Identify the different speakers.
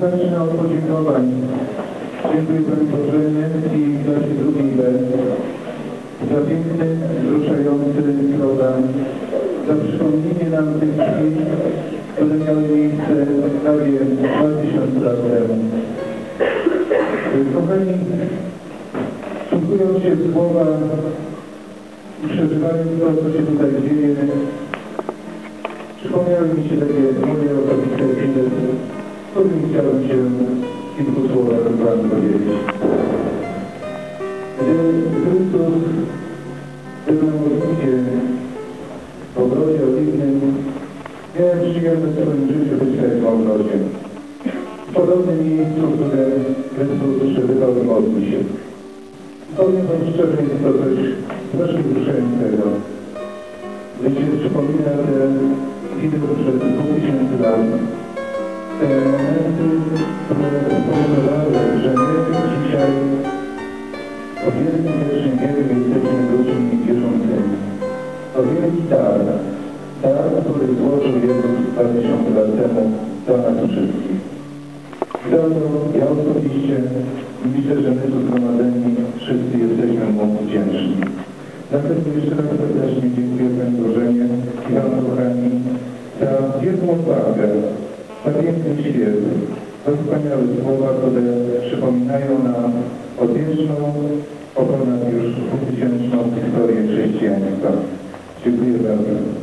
Speaker 1: Zacznę od podziękowań. Dziękuję Panu Bożenie i klasie drugiej B za piękny, wzruszający program, za przypomnienie nam tych chwil, które miały miejsce prawie 2000 lat temu. Kochani, słuchując się słowa i przeżywając to, co się tutaj dzieje, przypomniały mi się takie moje osobiste o którym chciałbym się w kilku słowach z Wami powiedzieć. Gdy Chrystus był na modlitwie w ogrodzie oliwnym, miałem przyjemność w swoim życiu być w tym ogrodzie. W podobnym miejscu, które Chrystus przebywał i modli się. Powiem Wam szczerze, jest to coś strasznie wzruszającego. Gdy się przypomina te przed dwóch tysięcy lat, te które spowodowały, że my dzisiaj o wielkim pierwszym wieku jesteśmy ludźmi wierzącymi. To wielki dar, dar, który złożył Jezus 2000 lat temu dla nas wszystkich. Za to ja osobiście myślę, że my tu zgromadzeni wszyscy jesteśmy Mu wdzięczni. Dlatego jeszcze raz serdecznie dziękuję Panie Bożenie i Wam kochani za wielką odwagę, za piękny świat, za wspaniałe słowa, które przypominają nam odwieczną, ponad już dwutysięczną historię chrześcijaństwa. Dziękuję bardzo.